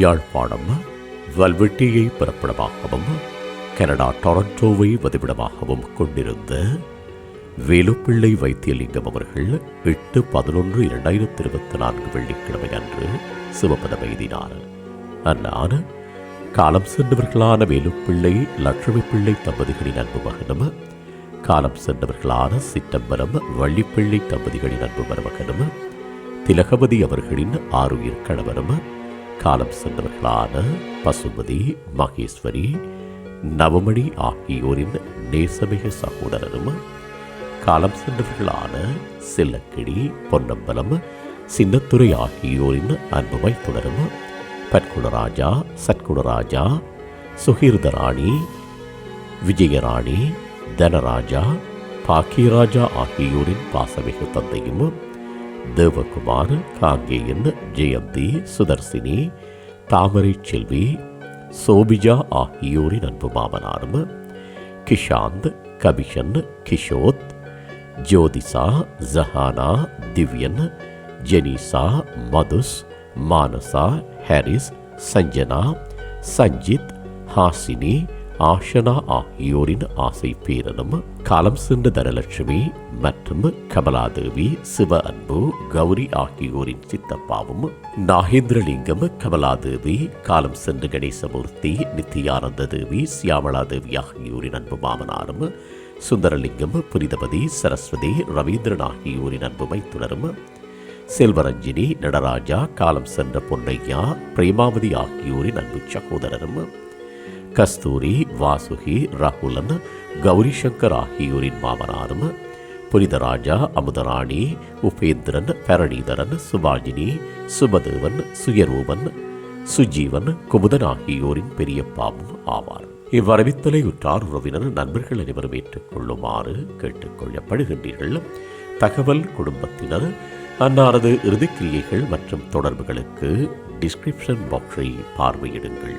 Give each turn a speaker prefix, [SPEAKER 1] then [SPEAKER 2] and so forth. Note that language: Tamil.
[SPEAKER 1] யாழ்ப்பாணம் வல்வெட்டியை பிறப்பிடமாகவும் கனடா டொரண்டோவை வதிவிடமாகவும் கொண்டிருந்த வேலுப்பிள்ளை வைத்தியலிங்கம் அவர்கள் எட்டு பதினொன்று இரண்டாயிரத்தி இருபத்தி நான்கு வெள்ளிக்கிழமை அன்று சிவபதம் எழுதினார் அன்னார் காலம் சென்றவர்களான வேலுப்பிள்ளை லட்சுமி பிள்ளை தம்பதிகளின் அன்பு மகனும் காலம் சென்றவர்களான சிற்றம்பரம் வள்ளிப்பிள்ளை தம்பதிகளின் அன்பு மருமகனும் திலகவதி அவர்களின் ஆறுயிர் கணவரும் காலம் சென்றவர்களான பசுமதி மகேஸ்வரி நவமணி ஆகியோரின் நேசமிக சகோதரரும் காலம் சென்றவர்களான செல்லக்கிடி பொன்னம்பலம் சின்னத்துறை ஆகியோரின் அன்புமை தொடரும் பற்குணராஜா சத்குணராஜா சுகீர்தராணி விஜயராணி தனராஜா பாக்கியராஜா ஆகியோரின் பாசமிகு தந்தையும் தேவகுமார் காங்கேயன் ஜெயந்தி சுதர்சினி தாமரை செல்வி சோபிஜா ஆகியோரின் அன்பு மாமனாரும் கிஷாந்த் கபிஷன் கிஷோத் ஜோதிசா ஜஹானா திவ்யன் ஜெனிசா மதுஸ் மானசா ஹாரிஸ் சஞ்சனா சஞ்சித் ஹாசினி ஆஷனா ஆகியோரின் ஆசை பேரனும் காலம் சென்ற தனலட்சுமி மற்றும் கமலாதேவி சிவ அன்பு கௌரி ஆகியோரின் சித்தப்பாவும் நாகேந்திரலிங்கம் கமலாதேவி காலம் சென்ற கணேசமூர்த்தி நித்தியானந்த தேவி சியாமலாதேவி ஆகியோரின் அன்பு மாமனாரும் சுந்தரலிங்கம் புனிதபதி சரஸ்வதி ரவீந்திரன் ஆகியோரின் அன்பு மைத்துனரும் செல்வரஞ்சினி நடராஜா காலம் சென்ற பொன்னையா பிரேமாவதி ஆகியோரின் அன்பு சகோதரரும் கஸ்தூரி வாசுகி ரகுலன் கௌரி சங்கர் ஆகியோரின் மாமனாரும் புனிதராஜா அமுதராணி உபேந்திரன் பரணீதரன் சுபாஜினி சுபதேவன் சுயரூபன் சுஜீவன் குமுதன் ஆகியோரின் பெரியப்பாவும் ஆவார். இவ்வரவித்தலை உற்றார் உறவினர் நண்பர்கள் அனைவரும் ஏற்றுக்கொள்ளுமாறு கேட்டுக்கொள்ளப்படுகின்றீர்கள். தகவல் குடும்பத்தினர் அன்னாரது இறுதிக்கிரியைகள் மற்றும் தொடர்புகளுக்கு டிஸ்கிரிப்ஷன் பாக்ஸை பார்வையிடுங்கள்.